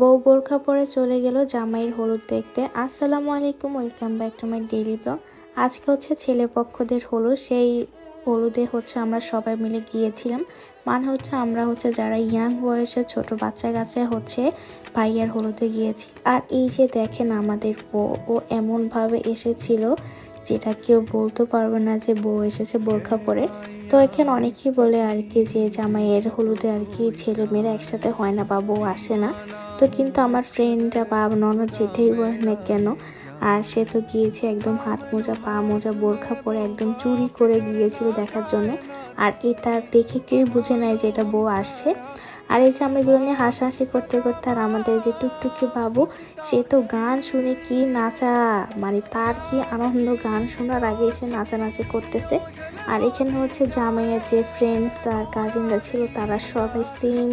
বউ বোরখা পরে চলে গেল জামাইয়ের হলুদ দেখতে। আসসালামু আলাইকুম, welcome back to my daily vlog. আজকে হচ্ছে ছেলে পক্ষদের হলুদ সেই হলুদে হচ্ছে আমরা সবাই মিলে গিয়েছিলাম। মানে হচ্ছে আমরা হচ্ছে যারা ইয়াং বয়সের ছোট বাচ্চা কাছে হচ্ছে ভাইয়ার হলুদে গিয়েছি। আর এই যে দেখেন আমাদের বউ, ও এমনভাবে এসেছিল যেটা কেউ বলতে পারবে না যে বউ এসেছে বোরখা পরে। তো এখানে অনেকেই বলে আর কি যে জামাইয়ের হলুদে আর কি ছেলে মেয়েরা একসাথে হয় না বা বউ আসে না। তো কিন্তু আমার ফ্রেন্ড বা ননদ যেতেই বলে না কেন, আর সে তো গিয়েছে একদম হাত মোজা, পা মোজা, বোরখা পরে একদম চুরি করে গিয়েছিল দেখার জন্য। আর এটা দেখে কেউ বুঝে নাই যে এটা বউ আসছে। আর এই এগুলো নিয়ে হাসাহাসি করতে করতে আর আমাদের যে টুকটুকি বাবু, সে তো গান শুনে কি নাচা মানে তার কি আনন্দ গান শোনার আগে এসে নাচানাচি করতেছে। আর এখানে হচ্ছে জামাইয়ের যে ফ্রেন্ডস আর কাজিনরা ছিল, তারা সবাই সেম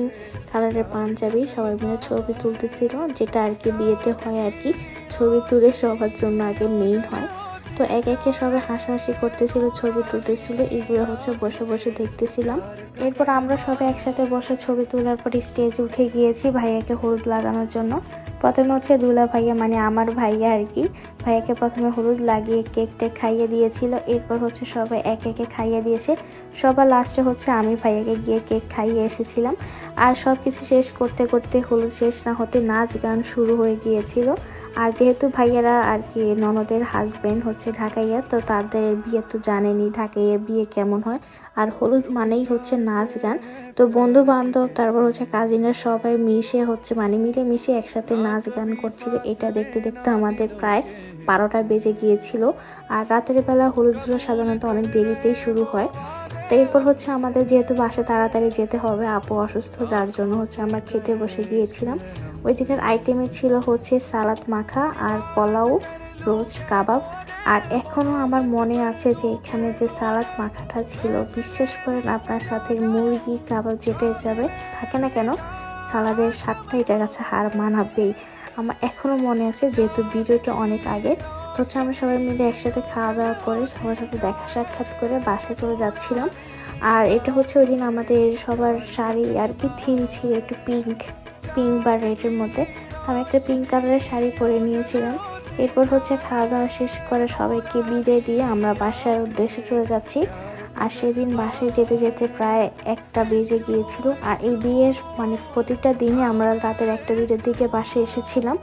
কালারের পাঞ্জাবি, সবাই মিলে ছবি তুলতেছিল, যেটা আর কি বিয়েতে হয় আর কি। ছবি তুলে সবার জন্য আগে মেইন হয়। তো এক একে সবাই হাসাহাসি করতেছিল, ছবি তুলতেছিল, এগুলো হচ্ছে বসে বসে দেখতেছিলাম। এরপর আমরা সবাই একসাথে বসে ছবি তোলার পর স্টেজ উঠে গিয়েছি ভাইয়াকে হলুদ লাগানোর জন্য। প্রথমে হচ্ছে দুলা ভাইয়া মানে আমার ভাইয়া আর কি। ভাইয়াকে প্রথমে হলুদ লাগিয়ে কেকটা খাইয়ে দিয়েছিল, এরপর হচ্ছে সবাই এক একে খাইয়ে দিয়েছে। সবার লাস্টে হচ্ছে আমি ভাইয়াকে গিয়ে কেক খাইয়ে এসেছিলাম। আর সব কিছু শেষ করতে করতে হলুদ শেষ না হতে নাচ গান শুরু হয়ে গিয়েছিল। আর যেহেতু ভাইয়ারা আর কি ননদের হাজব্যান্ড হচ্ছে ঢাকাইয়া, তো তাদের বিয়ে তো জানেনি ঢাকাইয়া বিয়ে কেমন হয়। আর হলুদ মানেই হচ্ছে নাচ গান। তো বন্ধু বান্ধব তারপর হচ্ছে কাজিনরা সবাই মিশে হচ্ছে মানে মিলে মিশে একসাথে নাচ গান করছিল, এটা দেখতে দেখতে আমাদের প্রায় বারোটা বেজে গিয়েছিল। আর রাতের বেলা হলুদগুলো সাধারণত অনেক দেরিতেই শুরু হয়। তো এরপর হচ্ছে আমাদের যেহেতু বাসে তাড়াতাড়ি যেতে হবে, আপু অসুস্থ, যার জন্য হচ্ছে আমরা খেতে বসে গিয়েছিলাম। ওই দিনের আইটেমে ছিল হচ্ছে সালাদ মাখা আর পোলাও রোস্ট কাবাব। আর এখনও আমার মনে আছে যে এখানে যে সালাদ মাখাটা ছিল বিশ্বাস করেন আপনার সাথে মুরগি, কাবাব যেটাই যাবে, থাকে না কেন? সালাদের স্বাদটা এটার কাছে হার মানাবেই। আমার এখনও মনে আছে যেহেতু ভিডিওটা অনেক আগে, তো হচ্ছে আমরা সবাই মিলে একসাথে খাওয়া দাওয়া করে সবার সাথে দেখা সাক্ষাৎ করে বাসায় চলে যাচ্ছিলাম। আর এটা হচ্ছে ওই দিন আমাদের সবার শাড়ি আর কি থিম ছিল একটু পিঙ্ক পিঙ্ক বা রেডের মধ্যে। তো আমি একটা পিঙ্ক কালারের শাড়ি পরে নিয়েছিলাম। এরপর হচ্ছে খাওয়া দাওয়া শেষ করে সবাইকে বিদায় দিয়ে আমরা বাসার উদ্দেশ্যে চলে যাচ্ছি। আর সেদিন বাসায় যেতে যেতে প্রায় একটা বেজে গিয়েছিল। আর এই বিয়ের মানে প্রতিটা দিনে আমরা রাতের একটা দুটোর দিকে বাসে এসেছিলাম।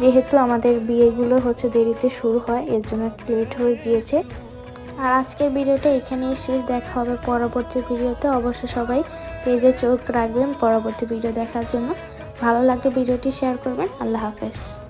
যেহেতু আমাদের বিয়েগুলো হচ্ছে দেরিতে শুরু হয়, এর জন্য একটু লেট হয়ে গিয়েছে। আর আজকের ভিডিওটা এখানেই শেষ। দেখা হবে পরবর্তী ভিডিওতে। অবশ্যই সবাই পেজে চোখ রাখবেন। পরবর্তী ভিডিও দেখার জন্য। ভালো লাগলে ভিডিওটি শেয়ার করবেন। আল্লাহ হাফেজ।